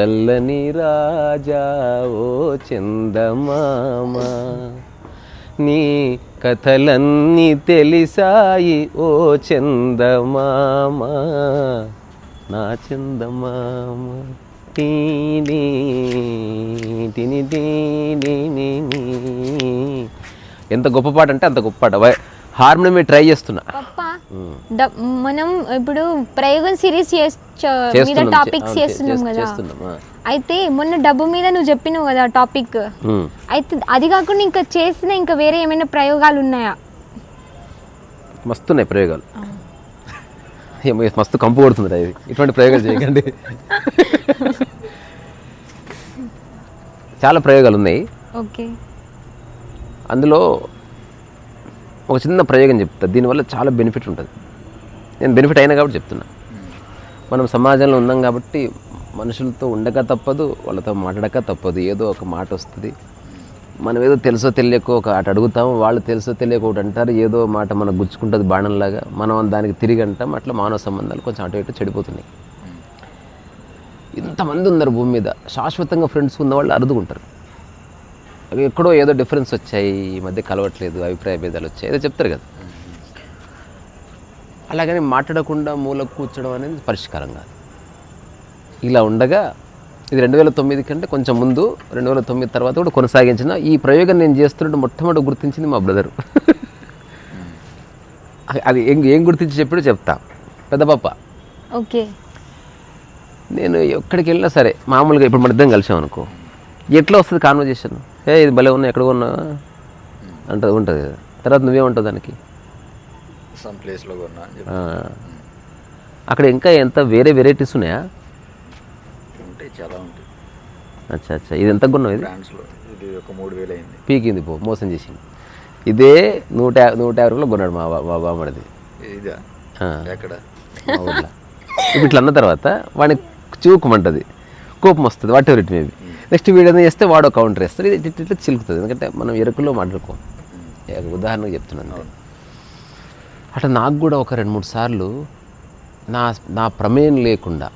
చల్లని రాజా ఓ చందమామ. నీ కథలన్నీ తెలిసాయి ఓ చందమామ. నా చందమామ. టీనీ టిని టీనీ నీ ఎంత గొప్ప పాట అంటే అంత గొప్ప పాట. వై- హార్మోనియం ట్రై చేస్తున్నా. మనం ఇప్పుడు ప్రయోగం సిరీస్ మీద టాపిక్స్ చేస్తున్నాం చేస్- కదా. అయితే మొన్న డబ్బు మీద నువ్వు చెప్పినావు కదా టాపిక్. అయితే అది కాకుండా ఇంకా చేసిన ఇంకా వేరే ఏమైనా ప్రయోగాలు ఉన్నాయా? మస్తున్నాయి ప్రయోగాలు. మస్తు కంపు కొడుతుంది ఇది. ఇటువంటి ప్రయోగాలు చేయకండి. చాలా ప్రయోగాలు ఉన్నాయి. ఓకే. అందులో ఒక చిన్న ప్రయోగం చెప్తా. దీనివల్ల చాలా బెనిఫిట్ ఉంటుంది. నేను బెనిఫిట్ అయినా కాబట్టి చెప్తున్నా. మనం సమాజంలో ఉన్నాం కాబట్టి మనుషులతో ఉండక తప్పదు వాళ్ళతో మాట్లాడక తప్పదు. ఏదో ఒక మాట వస్తుంది. మనం ఏదో తెలుసో తెలియకో ఒక అటు అడుగుతాము. వాళ్ళు తెలుసో తెలియక ఒకటి అంటారు. ఏదో మాట మనకు గుచ్చుకుంటుంది బాణంలాగా. మనం దానికి తిరిగి అంటాం. అట్లా మానవ సంబంధాలు కొంచెం అటు ఇటు చెడిపోతున్నాయి. ఇంతమంది ఉన్నారు భూమి మీద. శాశ్వతంగా ఫ్రెండ్స్ ఉన్న వాళ్ళు అరుదుకుంటారు ఎక్కడో ఏదో డిఫరెన్స్ వచ్చాయి ఈ మధ్య కలవట్లేదు అభిప్రాయ భేదాలు వచ్చాయి ఏదో చెప్తారు కదా. అలాగని మాట్లాడకుండా మూల కూర్చోడం అనేది పరిష్కారం కాదు. ఇలా ఉండగా ఇది రెండు వేల తొమ్మిది కంటే కొంచెం ముందు రెండు వేల తొమ్మిది తర్వాత కూడా కొనసాగించిన ఈ ప్రయోగం నేను చేస్తున్నట్టు మొట్టమొదటి గుర్తించింది మా బ్రదరు అది ఏం ఏం గుర్తించి చెప్పాడో చెప్తా. పెద్ద పాప. ఓకే. నేను ఎక్కడికి వెళ్ళినా సరే మామూలుగా ఇప్పుడు మన ఇద్దరం కలిసాం అనుకో ఎట్లా వస్తుంది కాన్వర్జేషన్ ఏ ఇది భలే ఉన్నా ఎక్కడ ఉన్నా. అంటది ఉంటుంది. కదా తర్వాత నువ్వేమంటావు దానికి. సమ్ ప్లేస్లో కొన్నా. అక్కడ ఇంకా ఎంత వేరే వెరైటీస్ ఉన్నాయా? ఉంటాయి చాలా ఉంటాయి. అచ్చా అచ్చా. ఇది ఎంత కొన్నావు ఇది? బ్రాండ్స్లో ఇది ఒక మూడు వేలు అయింది. పీకింది పో మోసం చేసింది. ఇదే నూట నూట యాభై రూపాయలు కొన్నాడు మా బా- మా బామ్మడిది ఇదా? ఎక్కడ? మా ఊర్లో. ఇట్లా అన్న తర్వాత వాడికి చూకుమంటది కోపం వస్తుంది whatever it maybe next video చేస్తే వాడు కౌంటర్ వేస్తాడు. ఇది ఇట్లా చిలుకుతుంది. ఎందుకంటే మనం ఎరుకులో మాట్లాడుకోం. ఉదాహరణకు చెప్తున్నాను అట్లా నాకు కూడా ఒక రెండు మూడు సార్లు నా నా ప్రమేయం లేకుండా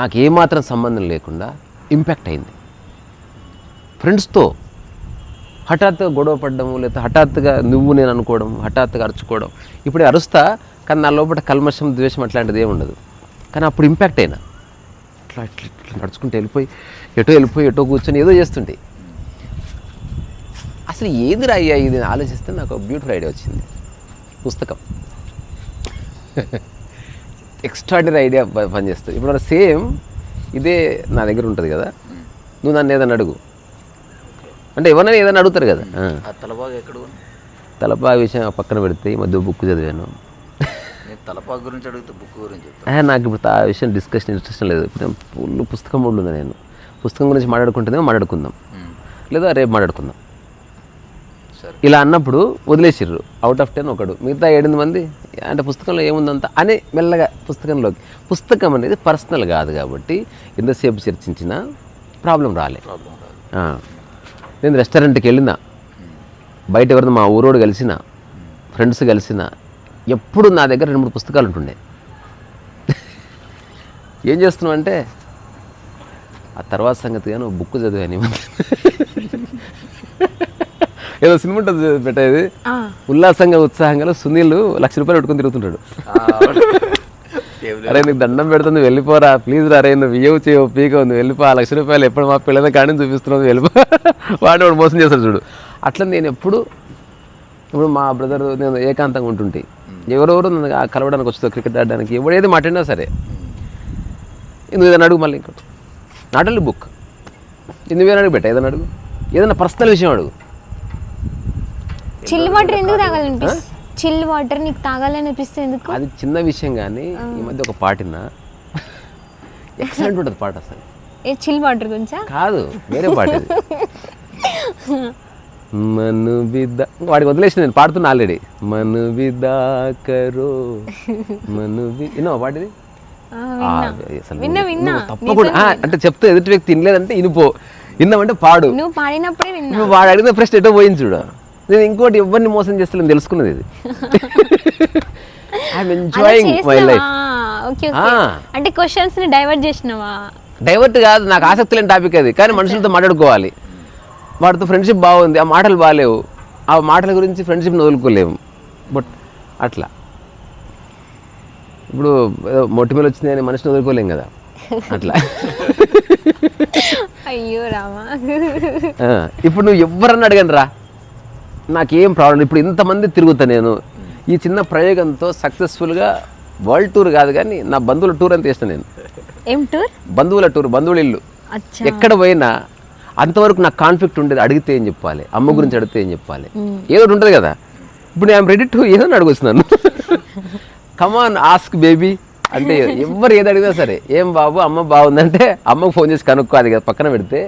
నాకు ఏమాత్రం సంబంధం లేకుండా ఇంపాక్ట్ అయింది. ఫ్రెండ్స్తో హఠాత్తుగా గొడవ పడ్డము లేదా హఠాత్తుగా నువ్వు నేను అనుకోవడం హఠాత్తుగా అరుచుకోవడం. ఇప్పుడు అరుస్తా కానీ నా లోపల కల్మషం ద్వేషం అట్లాంటిది ఏమి ఉండదు. కానీ అప్పుడు ఇంపాక్ట్ అయినా. ఇట్లా ఇట్లా ఇట్లా నడుచుకుంటూ వెళ్ళిపోయి ఎటో వెళ్ళిపోయి ఎటో కూర్చొని ఏదో చేస్తుంటే అసలు ఏదిరా అయ్యా ఇది? ఆలోచిస్తే నాకు బ్యూటిఫుల్ ఐడియా వచ్చింది. పుస్తకం. ఎక్స్ట్రాడినరీ ఐడియా పనిచేస్తుంది. ఇప్పుడు సేమ్ ఇదే నా దగ్గర ఉంటుంది కదా. నువ్వు నన్ను ఏదైనా అడుగు. అంటే ఎవరైనా ఏదైనా అడుగుతారు కదా. తలపాగు ఎక్కడ తలపా విషయం పక్కన పెడితే ఈ మధ్య బుక్ చదివాను. నేను తలపాగు గురించి అడిగితే బుక్ గురించి నాకు ఇప్పుడు ఆ విషయం డిస్కషన్ ఇంట్రెస్ట్ లేదు. ఇప్పుడు ఫుల్ పుస్తకం ఉన్నా నేను. పుస్తకం గురించి మాట్లాడుకుంటేనే మాట్లాడుకుందాం. లేదా రేపు మాట్లాడుకుందాం. సరే. ఇలా అన్నప్పుడు వదిలేసిర్రు. అవుట్ ఆఫ్ టెన్ ఒకడు. మిగతా ఏడెనిమిది మంది అంటే పుస్తకంలో ఏముందంత అని మెల్లగా పుస్తకంలోకి. పుస్తకం అనేది పర్సనల్ కాదు కాబట్టి ఎంతసేపు చర్చించినా ప్రాబ్లం రాలే. నేను రెస్టారెంట్కి వెళ్ళినా బయట ఎవరిని మా ఊరోడు కలిసిన ఫ్రెండ్స్ కలిసిన ఎప్పుడు నా దగ్గర రెండు మూడు పుస్తకాలు ఉంటుండే. ఏం చేస్తున్నావు అంటే ఆ తర్వాత సంగతిగా నువ్వు బుక్ చదివాని ఏదో సినిమా ఉంటుంది పెట్టేది. ఆ, ఉల్లాసంగా ఉత్సాహంగా సునీల్ లక్ష రూపాయలు పెట్టుకొని తిరుగుతుంటాడు. అరే నీకు దండం పెడుతుంది వెళ్ళిపోరా ప్లీజ్ రా రే నువ్వు ఇయ్యవు చేయవు పీకవు నువ్వు వెళ్ళిపో ఆ లక్ష రూపాయలు ఎప్పుడు మా పిల్లల కానీ చూపిస్తున్నావు వెళ్ళిపో. వాడు వాడు మోసం చేస్తాడు చూడు. అట్లా నేను ఎప్పుడు ఇప్పుడు మా బ్రదర్ నేను ఏకాంతంగా ఉంటుంటే ఎవరెవరు నన్ను ఆ కలవడానికి వస్తుందో క్రికెట్ ఆడడానికి ఎవడు ఏది మాట్లాడినా సరే నువ్వు ఏదైనా అడుగు మళ్ళీ ఇంకోటి. నాట్ ఓన్లీ బుక్ నువ్వేనా అడుగు పెట్టా ఏదైనా అడుగు. ఏదైనా పర్సనల్ విషయం అడుగు. చిల్ వాటర్ ఎందుకు తాగాలనిపిస్తుంది చిల్ వాటర్ నీకు తాగాలనిపిస్తుంది ఎందుకు? అది చిన్న విషయం కానీ ఈ మధ్య ఒక పాటిన ఎక్సలెంట్ ఉంటుంది పాట అసలు. ఏ చిల్ వాటర్ గురించా? కాదు వేరే పాట మను బిద్ద వాడికి వదిలేసిన నేను పాడుతున్నా ఆల్రెడీ మను బిదా కరో మను బి విన్నావా తప్పకుండా అంటే చెప్తే ఎదుటి వ్యక్తి వినలేదంటే ఇనిపో. విన్నామంటే పాడు. నువ్వు పాడినప్పుడే నువ్వు వాడు అడిగిన ప్రశ్న ఎటో పోయింది చూడు. నేను ఇంకోటి ఎవరిని మోసం చేస్తలేను తెలుసుకున్నది ఇది. I'm enjoying my? లైఫ్. అంటే క్వశ్చన్స్ని డైవర్ట్ చేసినావా? డైవర్ట్ కాదు నాకు ఆసక్తి లేని టాపిక్ అది. కానీ మనుషులతో మాట్లాడుకోవాలి. వాడితో ఫ్రెండ్షిప్ బాగుంది ఆ మాటలు బాగాలేవు. ఆ మాటల గురించి ఫ్రెండ్షిప్ని వదులుకోలేము. బట్ అట్లా. ఇప్పుడు ఏదో మొట్టి మీద వచ్చింది అని మనిషిని వదులుకోలేం కదా. అట్లా. అయ్యో రామా. ఇప్పుడు నువ్వు ఎవరన్నా అడగండి రా. నాకేం ప్రాబ్లం ఇప్పుడు ఇంతమంది తిరుగుతా నేను. ఈ చిన్న ప్రయోగంతో సక్సెస్ఫుల్గా వరల్డ్ టూర్ కాదు కానీ నా బంధువుల టూర్ అంత చేస్తాను నేను. ఏం టూర్ బంధువుల టూర్ బంధువుల ఇల్లు. ఎక్కడ పోయినా అంతవరకు నాకు కాన్ఫ్లిక్ట్ ఉండేది. అడిగితే ఏం చెప్పాలి? అమ్మ గురించి అడిగితే ఏం చెప్పాలి? ఏదో ఉంటుంది కదా. ఇప్పుడు నేను రెడీ టు ఏదో అడుగుతున్నాను కమాన్ ఆస్క్ బేబీ అంటే ఎవరు ఏది అడిగినా సరే ఏం బాబు అమ్మ బాగుందంటే అమ్మకు ఫోన్ చేసి కనుక్కో అది కదా పక్కన పెడితే.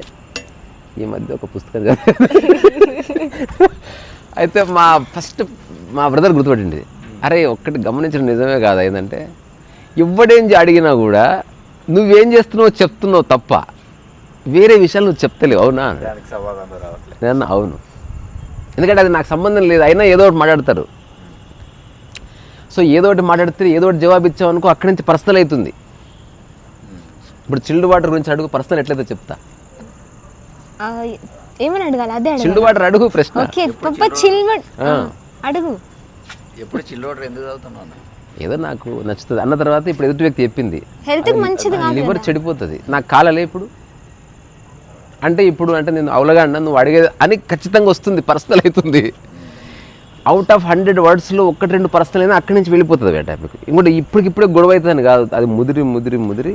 ఈ మధ్య ఒక పుస్తకం. అయితే మా ఫస్ట్ మా బ్రదర్ గుర్తుపట్టింది. అరే ఒక్కటి గమనించడం నిజమే కాదు? ఏంటంటే ఎవడేం అడిగినా కూడా నువ్వేం చేస్తున్నావో చెప్తున్నావు తప్ప వేరే విషయాలు నువ్వు చెప్తలేవు. అవునా? అవును. ఎందుకంటే అది నాకు సంబంధం లేదు. అయినా ఏదో ఒకటి మాట్లాడతారు. సో ఏదో ఒకటి మాట్లాడితే ఏదో ఒకటి జవాబు ఇచ్చామనుకో అక్కడి నుంచి పర్సనల్ అవుతుంది. ఇప్పుడు చిల్డ్ వాటర్ గురించి అడుగు పర్సనల్ ఎట్లయితే చెప్తా? ఆ, ఏమని అడగాలి? అదే చిల్డ్ వాటర్ అడుగు ప్రశ్న. ఓకే పప్ప చిల్మట్ అడుగు. ఎప్పుడు చిల్లు వాటర్ ఎందుకు? ఏదో నాకు నచ్చుతుంది. అన్న తర్వాత ఇప్పుడు ఎదుటి వ్యక్తి చెప్పింది. హెల్త్కి మంచిది కాదు లివర్ చెడిపోతుంది. నాకు కాలలే ఇప్పుడు. అంటే ఇప్పుడు అంటే నేను అవలగా అన్నా నువ్వు అడిగేది అని ఖచ్చితంగా వస్తుంది పర్సనల్ అవుతుంది. అవుట్ ఆఫ్ హండ్రెడ్ వర్డ్స్లో ఒకటి రెండు పర్సనల్ అయినా అక్కడి నుంచి వెళ్ళిపోతుంది ఆ టాపిక్ ఇంకోటి ఇప్పటికిప్పుడే గొడవ అవుతుందని కాదు. అది ముదిరి ముదిరి ముదిరి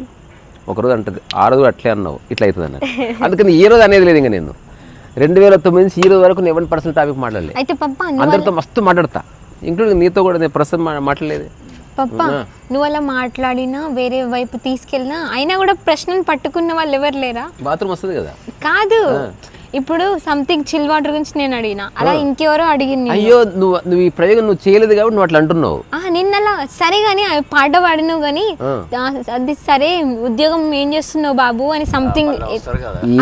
ఒకరోజు అంటది. ఆ రోజు అట్లే అన్నావు. ఇట్లా అవుతుంది అన్న అందుకని ఏ రోజు అనేది లేదు ఇంకా నేను. రెండు వేల తొమ్మిది నుంచి ఈ రోజు వరకు నేను ఎవరి పర్సనల్ టాపిక్ మాట్లాడలేదు అయితే పప్ప అందరితో మస్తు మాట్లాడతా. ఇంక్లూడింగ్ నీతో కూడా నేను ప్రస్తుతం మాట్లాడలేదు. పప్ప నువ్వు అలా మాట్లాడినా వేరే వైపు తీసుకెళ్ళినా అయినా కూడా ప్రశ్నలు పట్టుకున్న వాళ్ళు ఎవరు లేరా? బాత్రూమ్ వస్తుంది కదా. కాదు. ఇప్పుడు సంథింగ్ చిల్ వాటర్ గురించి నేను అడిగిన. అలా ఇంకెవరో అడిగింది అయ్యో నువ్వు నువ్వు ఈ ప్రయోగం నువ్వు చేయలేదు కాబట్టి నువ్వు అట్లా అంటున్నావు. ఆ నిన్నలా సరే గాని పాట పాడినావు గాని అది సరే ఉద్యోగం ఏం చేస్తున్నావు బాబు అని సంథింగ్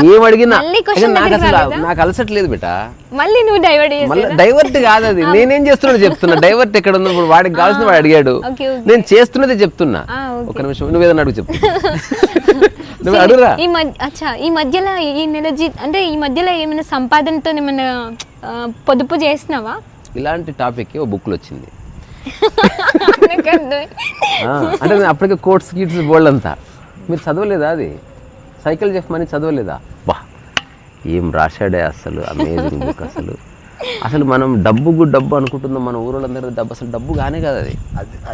ఏం అడిగినా? నాకు అలసట్లేదు బిట మళ్ళీ నువ్వు డైవర్ట్ డైవర్ట్ కాదు అది. నేనేం చేస్తున్నాడు చెప్తున్నా. డైవర్ట్ ఎక్కడ ఉంది ఇప్పుడు వాడికి కావాల్సిన వాడు అడిగాడు. నేను చేస్తున్నది చెప్తున్నా. ఒక నిమిషం నువ్వు ఏదన్నా అడుగు నువ్వు అడుగురా. ఈ మధ్య అచ్చా ఈ మధ్యలో ఈ నెల అంటే ఈ మధ్యలో ఏమైనా సంపాదనతో ఏమైనా పొదుపు చేసినావా? ఇలాంటి టాపిక్ ఓ బుక్లో వచ్చింది. అంటే నేను అప్పటికే కోర్ట్స్ గీట్స్ బోల్డ్ అంతా. మీరు చదవలేదా అది? సైకిల్ చెప్పమని చదవలేదా? బా ఏం రాశాడే అసలు అమేజింగ్ బుక్ అసలు. అసలు మనం డబ్బుకు డబ్బు అనుకుంటున్నాం మన ఊరోళ్ళందరూ డబ్బు అసలు డబ్బు కానే కాదు అది.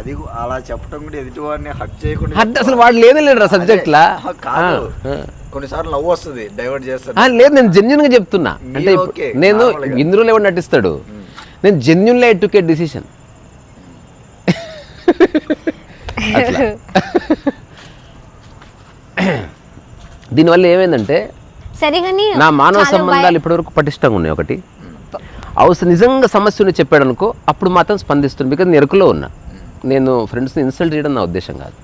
అది అలా చెప్పడం కూడా ఎదుటి వాడిని హట్ చేయకుండా అసలు వాడు లేదే లేడు సబ్జెక్ట్లా? కొన్నిసార్లు నవ్వు వస్తుంది డైవర్ట్ చేస్తాడు లేదు నేను జెన్యున్గా చెప్తున్నా. అంటే నేను. ఇందులో ఎవరు నటిస్తాడు. నేను జెన్యున్లీ ఎడ్యుకేట్ డిసిషన్ అట్లా. దీనివల్ల ఏమైందంటే నా మానవ సంబంధాలు ఇప్పటివరకు పటిష్టంగా ఉన్నాయి ఒకటి. అవసరం నిజంగా సమస్యను చెప్పాడు అనుకో అప్పుడు మాత్రం స్పందిస్తుంది. బికాజ్ నేను ఎరుకులో ఉన్నా. నేను ఫ్రెండ్స్ని ఇన్సల్ట్ చేయడం నా ఉద్దేశం కాదు.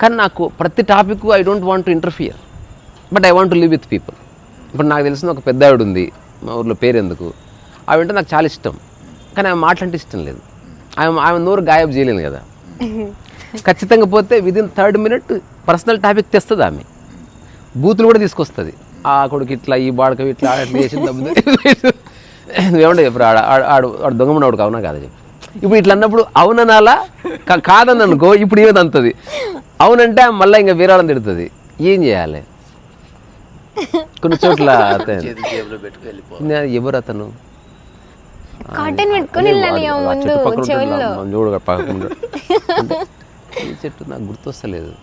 కానీ నాకు ప్రతి topic I don't want to interfere but I want to live with people. ఇప్పుడు నాకు తెలిసిన ఒక పెద్ద ఆవిడ ఉంది మా ఊర్లో పేరెందుకు. ఆవిడంటే నాకు చాలా ఇష్టం కానీ ఆమె మాటలంటే ఇష్టం లేదు. ఆమె ఆమె నోరు గాయబ్ చేయలేను కదా. ఖచ్చితంగా పోతే within third minute personal topic తెస్తుంది ఆమె. బూతులు కూడా తీసుకొస్తుంది. ఆ కొడుకు ఇట్లా ఈ బాడక ఇట్లా ఆడ ఇట్లా చేసింది నువ్వేమంటే చెప్పు ఆడ ఆడు ఆడు దొంగమనవాడు కావునా కాదా చెప్పు. ఇప్పుడు ఇట్లా అన్నప్పుడు అవుననాలా? కా- కాదని అనుకో ఇప్పుడు ఏది అంతది. అవునంటే మళ్ళీ ఇంకా వీరాళం తిడుతుంది. ఏం చేయాలి? కొన్ని చోట్ల ఎవరు అతను? కాటన్ పెట్టుకొని ముందు చెవుల్లో. చూడు ఈ చెట్టు నాకు గుర్తొస్తలేదు.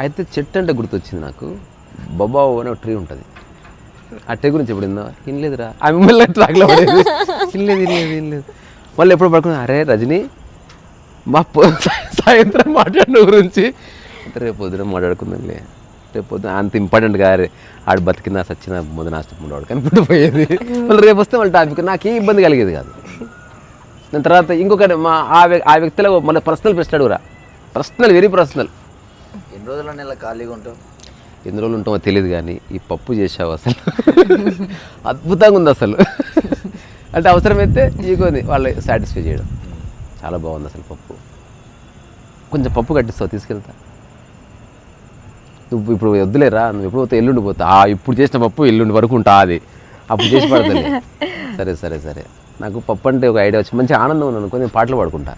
అయితే చెట్టు అంటే గుర్తొచ్చింది నాకు. బొబావు అనే ఒక ట్రీ ఉంటుంది. ఆ ట్రీ గురించి ఎప్పుడు విందా వినలేదురా. ఆ మిమ్మల్ని ట్రాక్లో పడేది? వినలేదు వినలేదు వినలేదు. మళ్ళీ ఎప్పుడు పడుకున్నా అరే రజని మా సాయంత్రం మాట్లాడిన గురించి. రేపు పొద్దున మాట్లాడుకుందాంలే. రేపు పొద్దున అంత ఇంపార్టెంట్ కాదు ఆడు బతికినా సచ్చిన ముందు నాశనం ఉండేవాడు కనిపెట్టి పోయేది మళ్ళీ రేపు వస్తే మళ్ళీ టాపిక్ నాకు ఏ ఇబ్బంది కలిగేది కాదు. దాని తర్వాత ఇంకొకటి మా ఆ ఆ వ్యక్తిలో మళ్ళీ పర్సనల్ ప్రశ్న అడుగురా. పర్సనల్ వెరీ పర్సనల్ ఎన్ని రోజుల నెల ఖాళీగా ఉంటావు? ఎన్ని రోజులు ఉంటామో తెలియదు కానీ ఈ పప్పు చేసావు అసలు. అద్భుతంగా ఉంది అసలు. అంటే అవసరమైతే ఈగోని వాళ్ళు సాటిస్ఫై చేయడం. చాలా బాగుంది అసలు పప్పు. కొంచెం పప్పు కట్టిస్తావు తీసుకెళ్తా. నువ్వు ఇప్పుడు వద్దులేరా నువ్వు ఎప్పుడు పోతే ఎల్లుండి పోతా. ఆ ఇప్పుడు చేసిన పప్పు ఎల్లుండి వరకు ఉంటా అది. అప్పుడు చేసి పడతాను సరే సరే సరే. నాకు పప్పు అంటే ఒక ఐడియా వచ్చి మంచి ఆనందం ఉన్నాను. కొన్ని పాటలు పాడుకుంటా.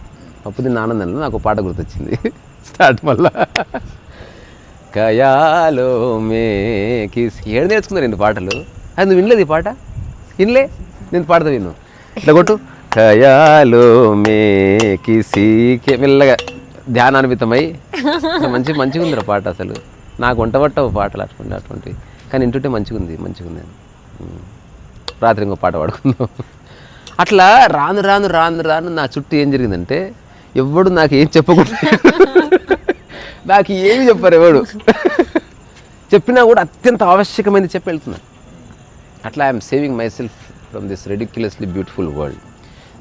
పప్పు తిన్న ఆనందంలో నాకు ఒక పాట గుర్తొచ్చింది. స్టార్ట్ మళ్ళా. కయాలో మే కిస్. ఏడు నేర్చుకున్నా రెండు పాటలు? అది నువ్వు వినలేదు ఈ పాట? వినలే? నేను పాడతా విను. ఇట్లా కొట్టు. కయాలో మే కిసి. మెల్లగా. ధ్యానాన్వితమై మంచి మంచిగా ఉంది పాట అసలు. నాకు వంట పట్టవు పాటలు అటువంటి అటువంటి. కానీ వింటుంటే మంచిగా ఉంది మంచిగా ఉంది రాత్రి ఇంకో పాట పాడుకుందాం. అట్లా రాను రాను రాను రాను నా చుట్టూ ఏం జరిగిందంటే ఎవ్వడు నాకు ఏం చెప్పకుండా నాకు ఏమి చెప్పారు ఎవడు? చెప్పినా కూడా అత్యంత ఆవశ్యకమైనది చెప్పి వెళ్తున్నాను అట్లా I'm saving myself from this ridiculously beautiful world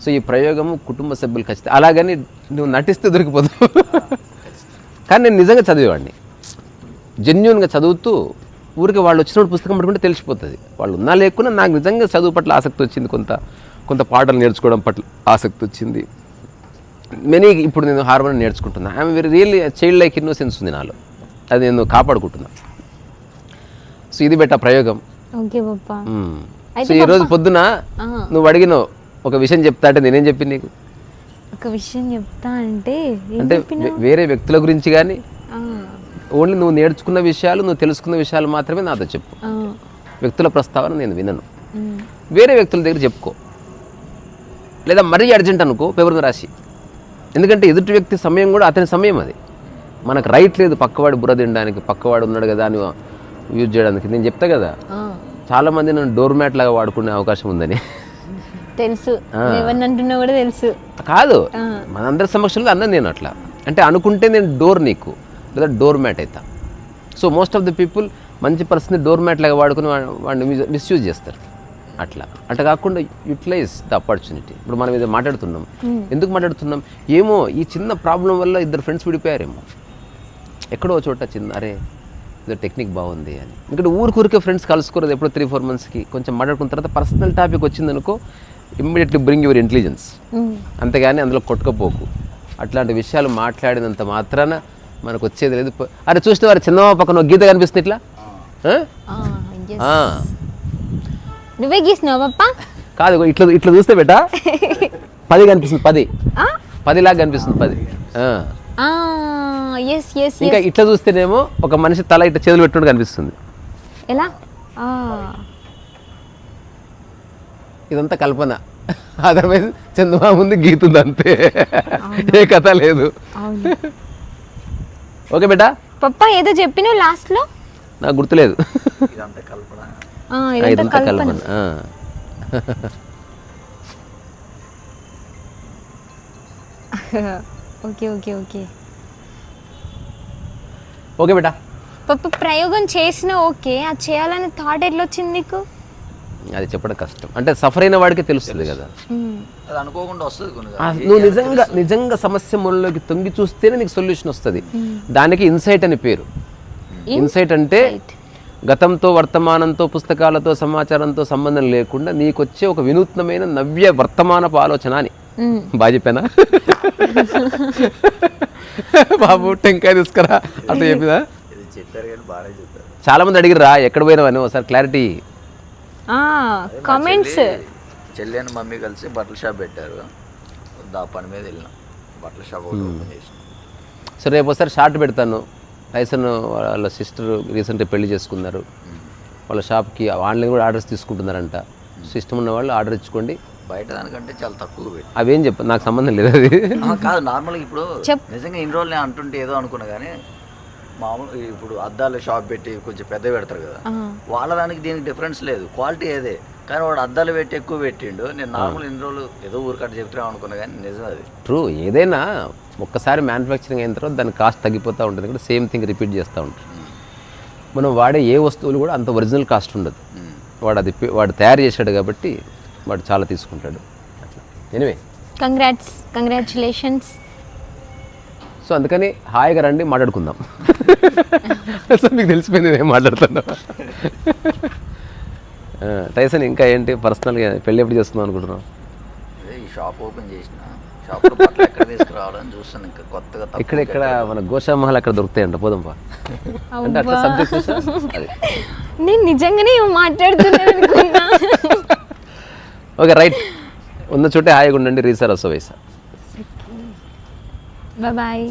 so ఈ ప్రయోగము కుటుంబ సభ్యులు ఖచ్చితంగా అలాగని నువ్వు నటిస్తే దొరికిపోతావు. కానీ నేను నిజంగా చదివేవాడిని. జెన్యున్గా చదువుతూ ఊరికి వాళ్ళు వచ్చినప్పుడు పుస్తకం పట్టుకుంటే తెలిసిపోతుంది. వాళ్ళు ఉన్నా లేకున్నా నాకు నిజంగా చదువు పట్ల ఆసక్తి వచ్చింది. కొంత కొంత పాటలు నేర్చుకోవడం పట్ల ఆసక్తి వచ్చింది. మెనీ ఇప్పుడు నేను హార్మోనియం నేర్చుకుంటున్నా. I'm very really child like innocence ఉంది నాలో. అది నేను కాపాడుకుంటున్నా. సో ఇది బెట్ట ప్రయోగం. సో ఈ రోజు పొద్దున. నువ్వు అడిగినావు ఒక విషయం చెప్తా అంటే నేనేం చెప్పి నీకు? ఒక విషయం చెప్తా అంటే అంటే వేరే వ్యక్తుల గురించి కానీ ఓన్లీ నువ్వు నేర్చుకున్న విషయాలు నువ్వు తెలుసుకున్న విషయాలు మాత్రమే నాతో చెప్పు. వ్యక్తుల ప్రస్తావన నేను వినను. వేరే వ్యక్తుల దగ్గర చెప్పుకో. లేదా మరీ అర్జెంట్ అనుకో పేపర్ మీద రాసి ఎందుకంటే ఎదుటి వ్యక్తి సమయం కూడా అతని సమయం అది. మనకు రైట్ లేదు పక్కవాడు బుర్ర తినడానికి పక్కవాడు ఉన్నాడు కదా అని యూజ్ చేయడానికి. నేను చెప్తా కదా. చాలామంది నన్ను డోర్ మ్యాట్ లాగా వాడుకునే అవకాశం ఉందని. తెలుసు. అంటున్నా కూడా తెలుసు. కాదు. మనందరి సమక్షంలో అన్నది నేను అట్లా. అంటే అనుకుంటే నేను డోర్ నీకు. లేదా డోర్ మ్యాట్ అవుతా so most of the people మంచి పర్సన్ డోర్ మ్యాట్ లాగా వాడుకుని వాడిని మిస్యూజ్ చేస్తారు. అట్లా. అట్లా కాకుండా యూటిలైజ్ ద ఆపర్చునిటీ ఇప్పుడు మనం ఇది మాట్లాడుతున్నాం. ఎందుకు మాట్లాడుతున్నాం? ఏమో ఈ చిన్న ప్రాబ్లం వల్ల ఇద్దరు ఫ్రెండ్స్ విడిపోయారేమో. ఎక్కడో చోట చిన్న అరే ఇదో టెక్నిక్ బాగుంది అని. ఎందుకంటే ఊరికూరికే ఫ్రెండ్స్ కలుసుకోలేదు ఎప్పుడో త్రీ ఫోర్ మంత్స్కి కొంచెం మాట్లాడుకున్న తర్వాత పర్సనల్ టాపిక్ వచ్చిందనుకో ఇమ్మీడియట్లీ బ్రింగ్ యువర్ ఇంటెలిజెన్స్ అంతేగాని అందులో కొట్టుకపోకు. అట్లాంటి విషయాలు మాట్లాడినంత మాత్రాన మనకు వచ్చేది లేదు. అరే చూసిన వారు చిన్నమ్మ పక్కన ఒక గీత కనిపిస్తుంది ఇట్లా. నువ్వే గీసినావు పప్ప కాదు ఇట్లా ఇట్లా చూస్తే బెట? పది కనిపిస్తుంది పది. పదిలాగా కనిపిస్తుంది పది. ఇంకా ఇట్లా చూస్తేనేమో ఒక మనిషి తల ఇట్లా చేతులు పెట్టుకుంటూ కనిపిస్తుంది. ఎలా? ఆ, ఇదంతా కల్పన. అదర్వైజ్ చందమా ముందు గీతుంది అంతే. ఏ కథ లేదు. అవును. ఓకే బేటా? పప్ప ఏదో చెప్పినావు లాస్ట్లో నాకు గుర్తులేదు. ఇదంతా కల్పన. ఆ, ఆ, ఇదంతా ఇదంతా కల్పన. కల్పన. ఆ. Okay okay okay. ఓకే బేటా? పప్ప ప్రయోగం చేసినా ఓకే అది చేయాలని థాట్ ఎట్లా వచ్చింది నీకు? అది చెప్పడం కష్టం. అంటే సఫర్ అయిన వాడికే తెలుస్తుంది కదా. అనుకోకుండా వస్తుంది నువ్వు నిజంగా నిజంగా సమస్య మూలలోకి తొంగి చూస్తేనే నీకు సొల్యూషన్ వస్తుంది. దానికి ఇన్సైట్ అని పేరు. ఇన్సైట్ అంటే గతంతో వర్తమానంతో పుస్తకాలతో సమాచారంతో సంబంధం లేకుండా నీకు వచ్చే ఒక వినూత్నమైన నవ్య వర్తమానపు ఆలోచన అని. బాగా చెప్పానా? బాబు టెంకాయ తీసుకురా. అట్లా చెప్పినా? చాలా మంది అడిగిరా ఎక్కడ పోయినావని? ఒకసారి క్లారిటీ కామెంట్స్ చెల్లి అని మమ్మీ కలిసి బట్టల షాప్ పెట్టారు. దా పని మీద వెళ్ళినాం. బట్టల షాప్ ఒకటి ఓపెన్ చేసినాం. సో రేపు ఒకసారి షార్ట్ పెడతాను. టైసన్ వాళ్ళ సిస్టర్ రీసెంట్గా పెళ్ళి చేసుకున్నారు. వాళ్ళ షాప్కి ఆన్లైన్ కూడా ఆర్డర్స్ తీసుకుంటున్నారంట. సిస్టమ్ ఉన్న వాళ్ళు ఆర్డర్ ఇచ్చుకోండి. బయట దానికంటే చాలా తక్కువ పెట్టి అవేం చెప్ప నాకు సంబంధం లేదు అది. ఆ, కాదు నార్మల్గా ఇప్పుడు. నిజంగా ఇన్ని రోజులు నేను అంటుంటే ఏదో అనుకున్నా కానీ మామూలు ఇప్పుడు అద్దాల షాప్ పెట్టి కొంచెం పెద్ద పెడతారు కదా. వాళ్ళ దానికి దీనికి డిఫరెన్స్ లేదు. క్వాలిటీ ఏదే. కానీ వాడు అద్దాలు పెట్టి ఎక్కువ పెట్టిండు. నేను నార్మల్ ఇన్ని రోజులు ఏదో ఊరికట్ట చెప్తున్నాం అనుకున్నా కానీ నిజం అది. ట్రూ ఏదైనా ఒక్కసారి మ్యానుఫ్యాక్చరింగ్ అయిన తర్వాత దాని కాస్ట్ తగ్గిపోతూ ఉంటుంది. కూడా సేమ్ థింగ్ రిపీట్ చేస్తూ ఉంటారు. మనం వాడే ఏ వస్తువులు కూడా అంత ఒరిజినల్ కాస్ట్ ఉండదు. వాడు అది వాడు తయారు చేశాడు కాబట్టి వాడు చాలా తీసుకుంటాడు. ఎనివే కంగ్రాట్స్ కంగ్రాచులేషన్స్ సో అందుకని హాయిగా రండి మాట్లాడుకుందాం. సో మీకు తెలిసిపోయింది నేను మాట్లాడుతున్నా. టైసన్ ఇంకా ఏంటి? పర్సనల్గా పెళ్ళి ఎప్పుడు చేస్తున్నాం అనుకుంటున్నాం ఈ షాప్ ఓపెన్ చేసిన. ఎక్కడ చూస్తాను ఇంకా కొత్తగా ఇక్కడ ఇక్కడ మన గోషామహల్ అక్కడ దొరుకుతాయంట. పోదాంపా అంటే అట్లా సబ్జెక్ట్ చూసా? అది. నేను నిజంగానే మాట్లాడుతున్నాను అనుకున్నా? Okay right. ఉన్న చోటే హాయిగా ఉండండి. రీసార్ వస్తా వైసా బాయ్